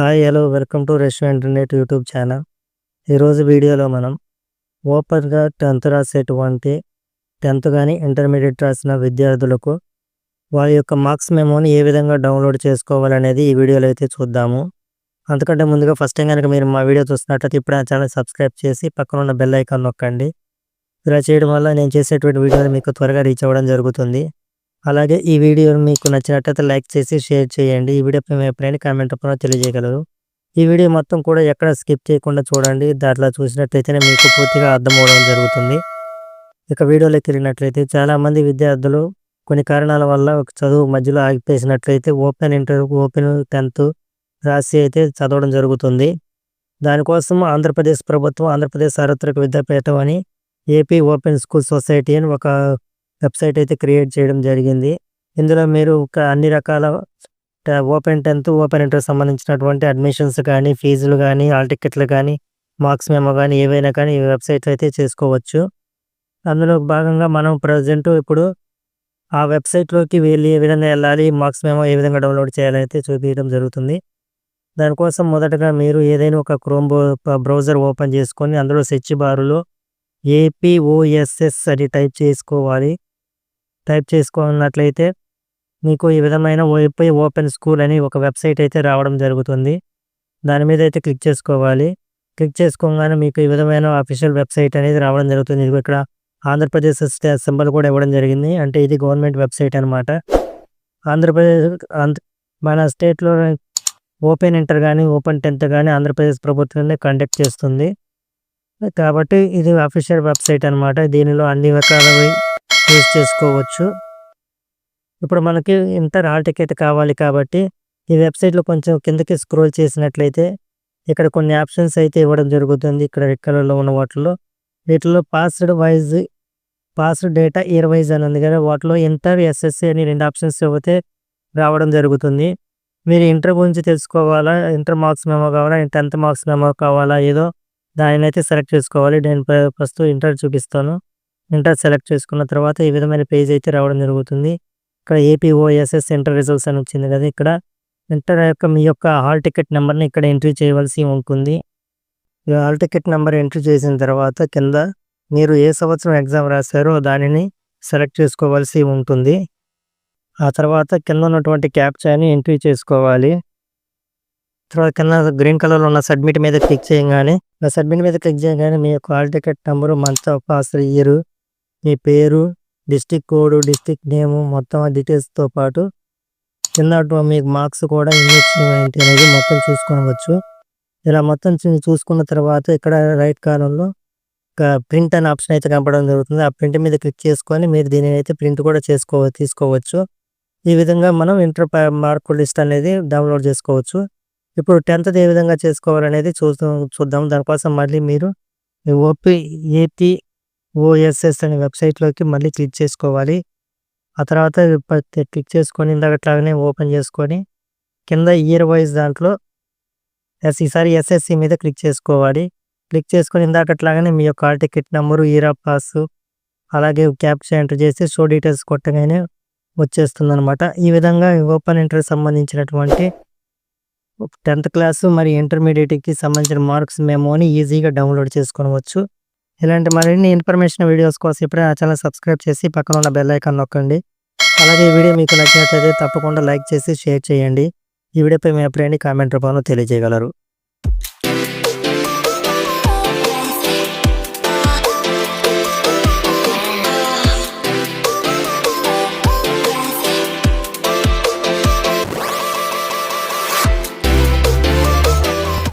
Hi hello welcome to restaurant internet YouTube channel. ఈరోజు వీడియోలో మనం ఓపెన్గా టెన్త్ రాసేటువంటి టెన్త్ కానీ ఇంటర్మీడియట్ రాసిన విద్యార్థులకు వారి యొక్క మార్క్స్ మెమోని ఏ విధంగా డౌన్లోడ్ చేసుకోవాలనేది ఈ వీడియోలో అయితే చూద్దాము. అంతకంటే ముందుగా ఫస్ట్ టైం కనుక మీరు మా వీడియో చూస్తున్నట్లయితే ఇప్పుడు ఆ ఛానల్ సబ్స్క్రైబ్ చేసి పక్కన ఉన్న బెల్ ఐకాన్ నొక్కండి. ఇలా చేయడం వల్ల నేను చేసేటువంటి వీడియోలు మీకు త్వరగా రీచ్ అవ్వడం జరుగుతుంది. అలాగే ఈ వీడియో మీకు నచ్చినట్లయితే లైక్ చేసి షేర్ చేయండి. ఈ వీడియోపై మీ ఎప్పుడైనా కామెంట్ రూపంలో తెలియజేయగలరు. ఈ వీడియో మొత్తం కూడా ఎక్కడ స్కిప్ చేయకుండా చూడండి. దాంట్లో చూసినట్లయితేనే మీకు పూర్తిగా అర్థం అవడం జరుగుతుంది. ఇక వీడియోలోకి వెళ్ళినట్లయితే చాలామంది విద్యార్థులు కొన్ని కారణాల వల్ల ఒక చదువు మధ్యలో ఆగిపేసినట్లయితే ఓపెన్ ఇంటర్ ఓపెన్ టెన్త్ రాసి అయితే చదవడం జరుగుతుంది. దానికోసం ఆంధ్రప్రదేశ్ ప్రభుత్వం ఆంధ్రప్రదేశ్ సార్వత్రిక విద్యాపీఠం అని ఏపీ ఓపెన్ స్కూల్ సొసైటీ అని ఒక వెబ్సైట్ అయితే క్రియేట్ చేయడం జరిగింది. ఇందులో మీరు ఒక అన్ని రకాల ఓపెన్ టెన్త్ ఓపెన్ ఇంటర్ సంబంధించినటువంటి అడ్మిషన్స్ కానీ ఫీజులు కానీ హాల్ టికెట్లు కానీ మార్క్స్ మేమో కానీ ఏవైనా కానీ ఈ వెబ్సైట్లో అయితే చేసుకోవచ్చు. అందులో భాగంగా మనం ప్రజెంట్ ఇప్పుడు ఆ వెబ్సైట్లోకి వెళ్ళి ఏ విధంగా వెళ్ళాలి మార్క్స్ మేమో ఏ విధంగా డౌన్లోడ్ చేయాలని అయితే చూపించడం జరుగుతుంది. దానికోసం మొదటగా మీరు ఏదైనా ఒక క్రోమ్ బ్రౌజర్ ఓపెన్ చేసుకొని అందులో సెర్చ్ బారులో ఏపీఓఎస్ఎస్ అని టైప్ చేసుకోవాలి. టైప్ చేసుకున్నట్లయితే మీకు ఈ విధమైన ఓపీ ఓపెన్ స్కూల్ అని ఒక వెబ్సైట్ అయితే రావడం జరుగుతుంది. దాని మీద అయితే క్లిక్ చేసుకోవాలి. క్లిక్ చేసుకోగానే మీకు ఈ విధమైన అఫీషియల్ వెబ్సైట్ అనేది రావడం జరుగుతుంది. ఇక్కడ ఆంధ్రప్రదేశ్ స్టేట్ సింబల్ కూడా ఇవ్వడం జరిగింది. అంటే ఇది గవర్నమెంట్ వెబ్సైట్ అనమాట ఆంధ్రప్రదేశ్ ఆంధ్ర- మన స్టేట్లో ఓపెన్ ఇంటర్ కానీ ఓపెన్ టెన్త్ కానీ ఆంధ్రప్రదేశ్ ప్రభుత్వమే కండక్ట్ చేస్తుంది. కాబట్టి ఇది అఫీషియల్ వెబ్సైట్ అనమాట దీనిలో అన్ని రకాలవి యూజ్ చేసుకోవచ్చు. ఇప్పుడు మనకి ఇంటర్ హాల్ టికెట్ కావాలి కాబట్టి ఈ వెబ్సైట్లో కొంచెం కిందకి స్క్రోల్ చేసినట్లయితే ఇక్కడ కొన్ని ఆప్షన్స్ అయితే ఇవ్వడం జరుగుతుంది. ఇక్కడ రెడ్ కలర్లో ఉన్న వాటిలో వీటిలో password wise password data year wise అని ఉంది కదా వాటిలో ఇంటర్ ఎస్ఎస్సి అని రెండు ఆప్షన్స్ ఇవ్వతే రావడం జరుగుతుంది. మీరు ఇంటర్ గురించి తెలుసుకోవాలా ఇంటర్ మార్క్స్ మెమో కావాలా టెన్త్ మార్క్స్ మెమో కావాలా ఏదో దానిని అయితే సెలెక్ట్ చేసుకోవాలి. నేను ప్రస్తుతం ఇంటర్ చూపిస్తాను. ఇంటర్ సెలెక్ట్ చేసుకున్న తర్వాత ఈ విధమైన పేజ్ అయితే రావడం జరుగుతుంది. ఇక్కడ ఏపీఓఎస్ఎస్ ఇంటర్ రిజల్ట్స్ అని వచ్చింది కదా ఇక్కడ. ఇంటర్ యొక్క మీ యొక్క హాల్ టికెట్ నెంబర్ని ఇక్కడ ఎంట్రీ చేయవలసి ఉంటుంది. ఈ హాల్ టికెట్ నెంబర్ ఎంట్రీ చేసిన తర్వాత కింద మీరు ఏ సంవత్సరం ఎగ్జామ్ రాశారో దానిని సెలెక్ట్ చేసుకోవాల్సి ఉంటుంది. ఆ తర్వాత కింద ఉన్నటువంటి క్యాప్చాని ఎంట్రీ చేసుకోవాలి. తర్వాత కింద గ్రీన్ కలర్లో ఉన్న సబ్మిట్ మీద క్లిక్ చేయగానే సబ్మిట్ మీద క్లిక్ చేయగానే మీ యొక్క hall ticket number month of pass year. మీ పేరు డిస్టిక్ కోడ్ డిస్టిక్ నేము మొత్తం ఆ డీటెయిల్స్తో పాటు కింద మీకు మార్క్స్ కూడా ఎన్ని వచ్చినాయి ఏంటి అనేది మొత్తం చూసుకోవచ్చు. ఇలా మొత్తం చూసుకున్న తర్వాత ఇక్కడ రైట్ కాలంలో ఒక ప్రింట్ అనే ఆప్షన్ అయితే కనపడడం జరుగుతుంది. ఆ ప్రింట్ మీద క్లిక్ చేసుకొని మీరు దీనిని అయితే ప్రింట్ కూడా చేసుకో తీసుకోవచ్చు. ఈ విధంగా మనం ఇంటర్ మార్కుల లిస్ట్ అనేది డౌన్లోడ్ చేసుకోవచ్చు. ఇప్పుడు టెన్త్ ఏ విధంగా చేసుకోవాలనేది చూద్దాం చూద్దాం. దానికోసం మళ్ళీ మీరు ఓపీ ఏపీ ఓఎస్ఎస్ అనే వెబ్సైట్లోకి మళ్ళీ క్లిక్ చేసుకోవాలి. ఆ తర్వాత క్లిక్ చేసుకొని ఇందాకట్లాగానే ఓపెన్ చేసుకొని కింద ఇయర్ వైజ్ దాంట్లో ఎస్ ఈసారి ఎస్ఎస్సి మీద క్లిక్ చేసుకోవాలి. క్లిక్ చేసుకొని ఇందాకట్లాగానే మీ యొక్క హాల్ టికెట్ నెంబరు ఈరా పాస్ అలాగే క్యాప్చర్ ఎంటర్ చేసి షో డీటెయిల్స్ కొట్టగానే వచ్చేస్తుంది అనమాట ఈ విధంగా ఓపెన్ ఇంటర్ సంబంధించినటువంటి టెన్త్ క్లాసు మరి ఇంటర్మీడియట్కి సంబంధించిన మార్క్స్ మెమోని ఈజీగా డౌన్లోడ్ చేసుకోవచ్చు ఇలాంటి మరిన్ని ఇన్ఫర్మేషన్ వీడియోస్ కోసం ఇప్పుడే ఆ ఛానల్ సబ్స్క్రైబ్ చేసి పక్కన ఉన్న బెల్ ఐకాన్ నొక్కండి. అలాగే ఈ వీడియో మీకు నచ్చినట్లయితే తప్పకుండా లైక్ చేసి షేర్ చేయండి. ఈ వీడియోపై మీ అభిప్రాయాన్ని కామెంట్ రూపంలో తెలియజేయగలరు.